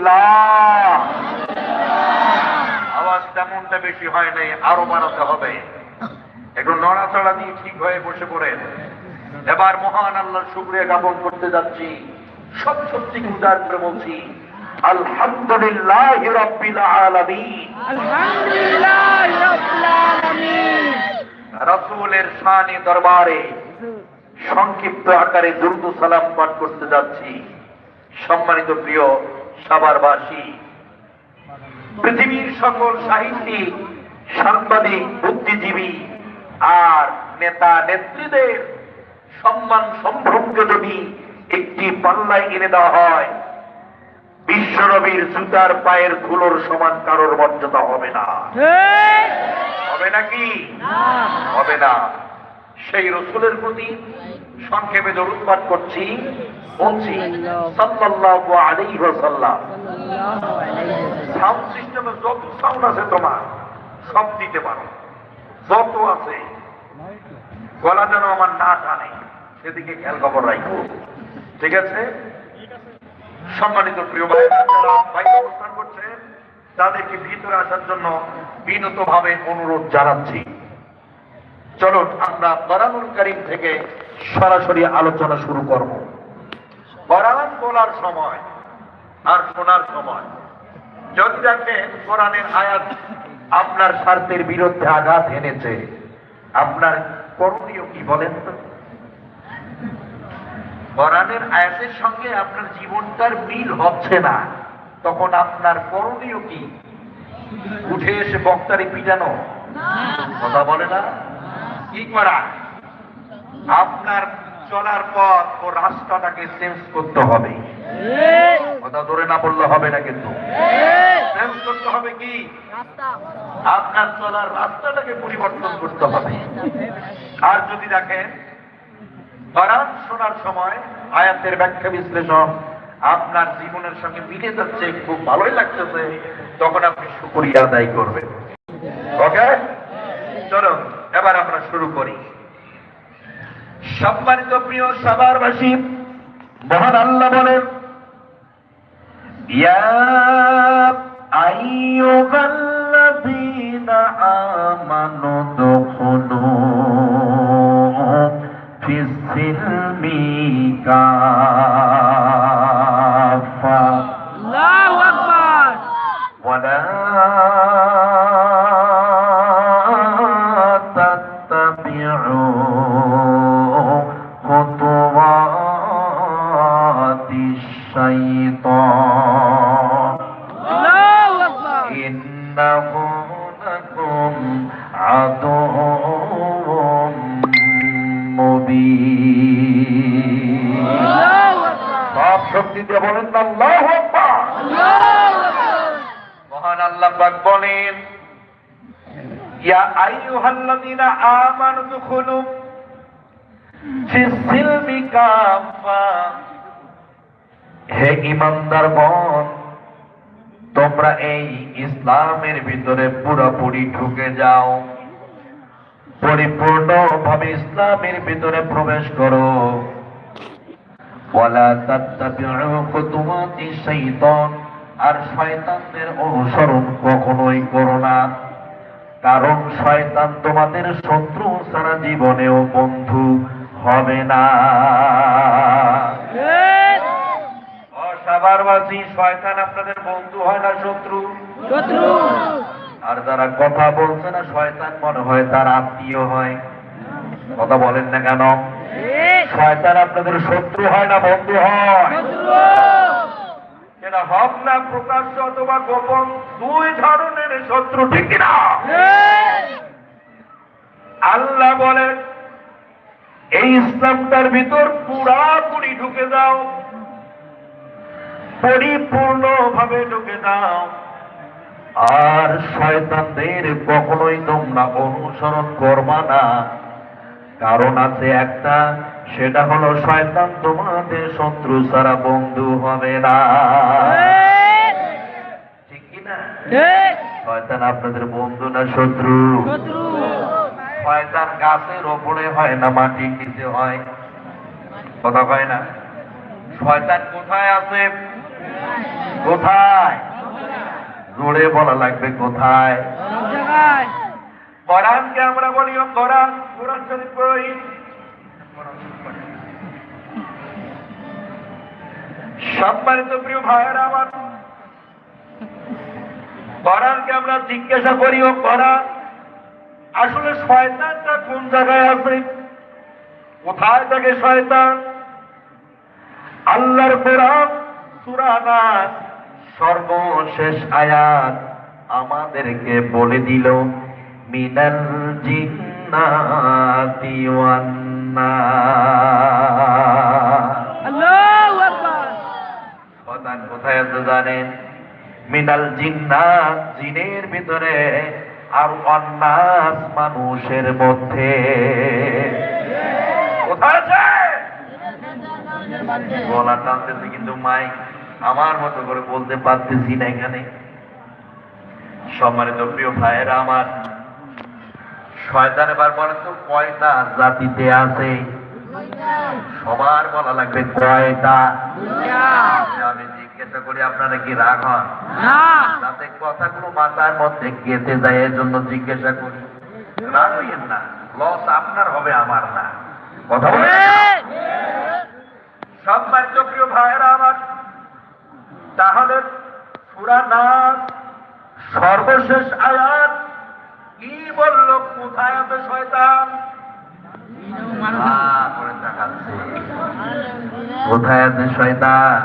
আলহামদুলিল্লাহ। আওয়াজ তেমনটা বেশি হয় নাই আরও বাড়াতে হবে। একটু নড়াচড়া দিয়ে ঠিক হয়ে বসে পড়েন। এবার মহান আল্লাহ শুক্রিয়া জ্ঞাপন করতে যাচ্ছি। সব সত্যি উদার করে বলছি আলহামদুলিল্লাহ রব্বিল আলামিন। আলহামদুলিল্লাহ রাব্বিল আলামিন। রাসূলের শানে দরবারে সংক্ষিপ্ত আকারে দুরুদ সালাম পাঠ করতে যাচ্ছি। সম্মানিত প্রিয় সাভারবাসী পৃথিবীর সকল সাহিত্যিক সাংবাদিক বুদ্ধিজীবী আর নেতা নেত্রীদের সম্মান সম্ভ্রমকে যদি একটি পাল্লায় এনে দেওয়া হয় বিশ্বনবীর জুতার পায়ের ধুলোর সমান কারোর মর্যাদা হবে না। হবে নাকি? হবে না। সেই রসুলের প্রতি সংক্ষেপে দরুদ পাঠ করছি, বলছি তোমার, সব দিতে পারো। যত আছে, গলা যেন আমার না সেদিকে খেয়াল খবর ঠিক আছে? সম্মানিত প্রিয় ভাই অবস্থান তাদেরকে ভিতরে আসার জন্য বিনত ভাবে অনুরোধ জানাচ্ছি। চলুন, আমরা বরানুল করিম থেকে সরাসরি আলোচনা শুরু করব। বরান বলার সময় আর শোনার সময়। যদি দেখেন কোরআনের আয়াত আপনার স্বার্থের বিরুদ্ধে আঘাত এনেছে, আপনার করণীয় কি বলেন তো? কোরআনের আয়াতের সঙ্গে আপনার জীবনটার মিল হচ্ছে না, তখন আপনার করণীয় কি? উঠে এসে বক্তারি পিটানো? কথা বলে না? কি করা? আপনার চলার পথ ও রাস্তাটাকে চেঞ্জ করতে হবে। কথা ধরে না বললে হবে না কিন্তু। চেঞ্জ করতে হবে কি? আপনার চলার রাস্তাটাকে পরিবর্তন করতে হবে। আর যদি দেখেন শোনার সময় আয়াতের ব্যাখ্যা বিশ্লেষণ আপনার জীবনের সঙ্গে মিলে যাচ্ছে খুব ভালোই লাগতেছে তখন আপনি শুকরিয়া আদায় করবেন। ওকে? চলো এবার আমরা শুরু করি। সম্মানিত প্রিয় সবার বাসি মহান আল্লাহ বলেন আমানো দুখুলু ফিস-সিলমি দিয়ে বলেন আল্লাহ মহান আল্লাহ পাক বলেন ইয়া আইয়ুহাল্লাযীনা আমানু দুখুলু ফিস-সিলমি কাফা হে ইমানদার বন তোমরা এই ইসলামের ভিতরে পুরোপুরি ঢুকে যাও। পরিপূর্ণ ভাবে ইসলামের ভিতরে প্রবেশ করো। ওয়ালা তাত্তাবিউ খুতুওয়াতি শাইতান আর শয়তানদের অনুসরণ কখনোই করো না। কারণ শয়তান তোমাদের শত্রু সারা জীবনেও বন্ধু হবে না। অসাবারবাসী শয়তান আপনাদের বন্ধু হয় না শত্রু? শত্রু। আর যারা কথা বলছে না শয়তান মনে হয় তার আত্মীয় হয়। কথা বলেন না কেন? শয়তান আপনাদের শত্রু হয় না বন্ধু হয়? এটা হক না প্রকাশ্য অথবা গোপন দুই ধরনের শত্রু ঠিক না আল্লাহ বলেন এই ইসলামটার ভিতর পুরাপুরি ঢুকে যাও পরিপূর্ণ ভাবে ঢুকে যাও। আর শয়তানদের কখনোই তোমরা অনুসরণ করবা না। কারণ আছে একটা সেটা হলো শয়তান তোমাদের শত্রু ছাড়া বন্ধু হবে না। ঠিক কিনা শয়তান আপনাদের বন্ধু না শত্রু? শয়তান গাছের ওপরে হয় না মাটি নিচে হয়? কথা কয় না? শয়তান কোথায় আছে? কোথায়? জোরে বলা লাগবে কোথায়? কোরআনকে আমরা বলি কোরআন কোরআন শরীফ সম্মানিত প্রিয় ভাইয়েরা, আমার কোরআনকে আমরা জিজ্ঞাসা করি, ও কোরআন আসলে শয়তানটা কোন জায়গায় আছে? কোথায় থাকে শয়তান? আল্লাহর কোরআন সূরা নাস সর্বশেষ আয়াত আমাদেরকে বলে দিল, মিনাল জিন্নাতি কোথায় আছে জানেন? মিনাল জিন্নাত জিনের ভিতরে আর অন্নাস মানুষের মধ্যে। কোথায় আছে? গলা টানতেছে কিন্তু মাই আমার মতো করে বলতে পারতেছি না এখানে। সম্মানিত প্রিয় ভাইয়েরা আমার শয়তান এবার বলেন তো কয়টা জাতিতে আছে? সবার বলা লাগবে কয়টা? আমি জিজ্ঞাসা করি আপনারা কি রাগ হন? যাতে কথাগুলো মাথার মধ্যে গেতে যায় এর জন্য জিজ্ঞাসা করি রাগ হইয়েন না লস আপনার হবে আমার না। কথা বলে সম্মানিত প্রিয় ভাইয়েরা আমার তাহলে সুরা নাস সর্বশেষ আয়াত কি বলল? কোথায় শয়তান। কোথায় আছে শয়তান?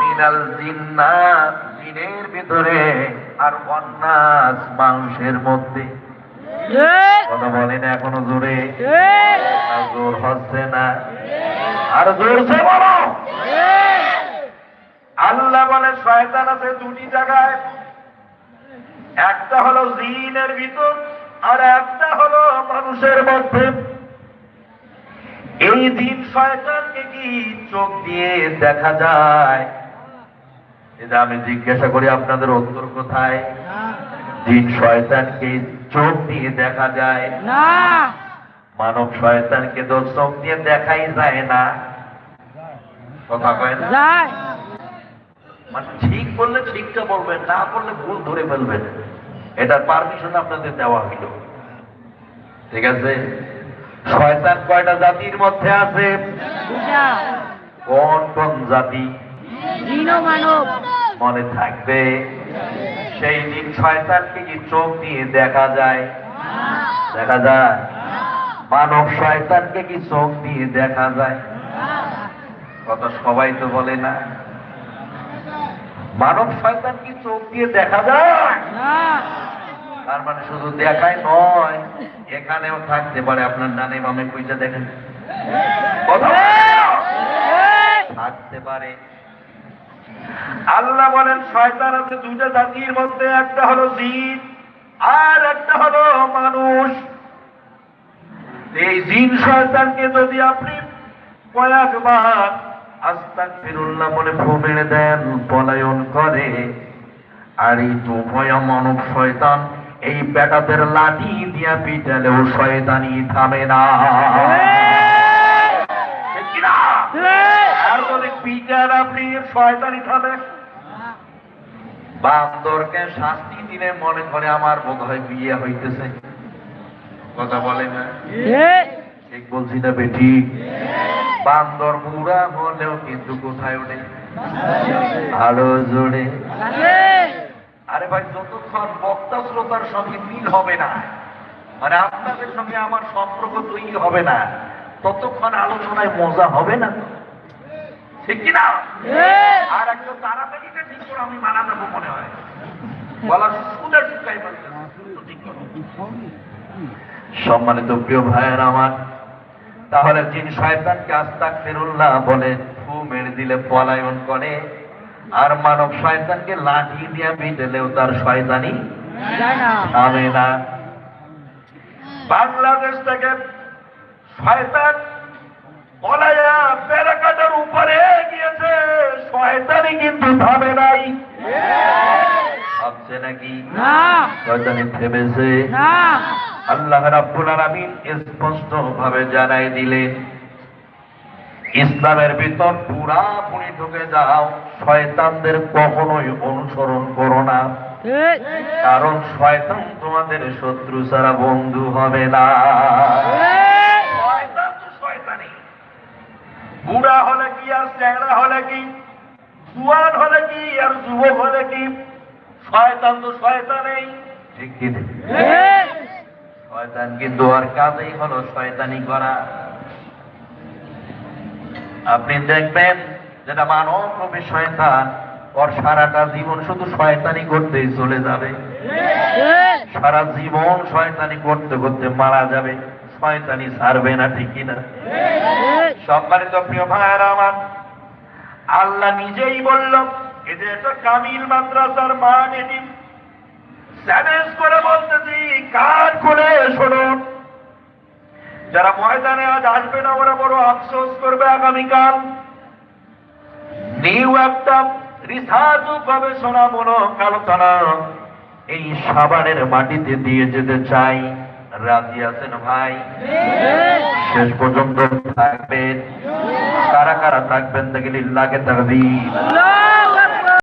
মিনাল জিন্নাত জিনের ভিতরে আর মানুষের মধ্যে। এখনও জোরে। জোর হচ্ছে না। আর জোরছে বলো আল্লাহ বলে, শয়তান আছে দুটি জায়গায়। একটা হলো জিনের ভিতর আর একটা হলো মানুষের মধ্যে। এই দিন শয়তানকে কি চোখ দিয়ে দেখা যায়? এটা আমি জিজ্ঞাসা করি আপনাদের উত্তর কোথায়? দিন শয়তানকে চোখ দিয়ে দেখা যায়? না। মানব শয়তানকে তো চোখ দিয়ে দেখাই যায় না। কথা কয় না? মানে ঠিক বললে ঠিকটা বলবেন না বললে ভুল ধরে ফেলবেন। এটার পারমিশন আপনাদের দেওয়া হইল। ঠিক আছে? শয়তান কয়টা জাতির মধ্যে আছে? কোন কোন জাতি? মনে থাকবে? সেই দিন শয়তানকে কি চোখ দিয়ে দেখা যায়? দেখা যায়? মানব শয়তানকে কি চোখ দিয়ে দেখা যায়? কথা সবাই তো বলে না। মানব শয়তান কি চোখ দিয়ে দেখা যায়? তার মানে শুধু দেখাই নয় এখানেও থাকতে পারে। আপনার ডানে বামে কইটা দেখেন। থাকতে পারে। আল্লাহ বলেন শয়তান আছে দুইটা জাতির মধ্যে একটা হলো জিন আর একটা হলো মানুষ। এই জিন শয়তানকে যদি আপনি কয়েকবার আস্তাক ফিরুল্লাহ বলে ফু মেরে দেন পলায়ন করে। আর এই দুভয়া মানব শয়তান এই বেটাদের লাঠি দিয়া পিটালেও শয়তানি থামে না। আর আপনি শয়তানি থামে। বান্দরকে শাস্তি দিলে মনে করে আমার বোধ হয় বিয়ে হইতেছে। কথা বলে না? ঠিক ঠিক বলছি না বেটি? বান্দর মুড়া হলেও কিন্তু কোথায় ওঠে? আরও জোরে। আরে ভাই, যতক্ষণ বক্তা শ্রোতার সঙ্গে মিল হবে না মানে আপনাদের সঙ্গে আমার সম্পর্ক তৈরি হবে না, ততক্ষণ আলোচনায় মজা হবে না ঠিক কিনা আর একটা তাড়াতাড়িটা ঠিক করে, আমি মানা দেবো মনে হয়। বলা ঠিক করো। সম্মানিত প্রিয় ভাইয়ের আমার তাহলে যিনি শয়তানকে আস্তাক ফেরুল্লাহ বলে ফু মেরে দিলে পলায়ন করে। আর মানব শয়তানকে লাঠি দিয়া পিটেলেও তার শয়তানি থামে না। বাংলাদেশ থেকে শয়তান পলায়া প্যারাকাটার উপরে গিয়েছে। শয়তানি কিন্তু থামে নাই। ভাবছে নাকি? না। শয়তানি থেমেছে। না। আল্লাহ রাব্বুল আলামিন স্পষ্ট ভাবে জানাই দিলেন ইসলামের ভিতর পুরাপুরি ঢুকে যাও শয়তানদের কখনোই অনুসরণ করো না। কারণ শয়তান তোমাদের শত্রু ছাড়া বন্ধু হবে না। বুড়া হলে কি আর চ্যাংড়া হলে কি? জুয়ান হলে কি আর যুবক হলে কি? শয়তান তো শয়তানেই। ঠিক কি ঠিক? ঠিক শয়তান কাজেই হলো শয়তানি করা? আপনি দেখবেন যেটা মানব রূপী শয়তান ওর সারাটা জীবন শুধু শয়তানি করতেই চলে যাবে। সারা জীবন শয়তানি করতে করতে মারা যাবে। শয়তানি ছাড়বে না, ঠিক কিনা? সম্মানিত প্রিয় ভাইয়েরা আমার, আল্লাহ নিজেই বলল যে একটা কামিল মাদ্রাসার মান এটি চ্যালেঞ্জ করে বলতেছি, কার করে শুনুন যারা ময়দানে আজ আসবে না, ওরা বড় আফসোস করবে আগামীকাল। নিউ একটা রিসার্চ গবেষণা গবেষণামূলক আলোচনা এই সাবানের মাটিতে দিয়ে যেতে চাই। রাজি আছেন ভাই? শেষ পর্যন্ত থাকবেন। কারা কারা থাকবেন দেখে লিল্লাকে আল্লাহু!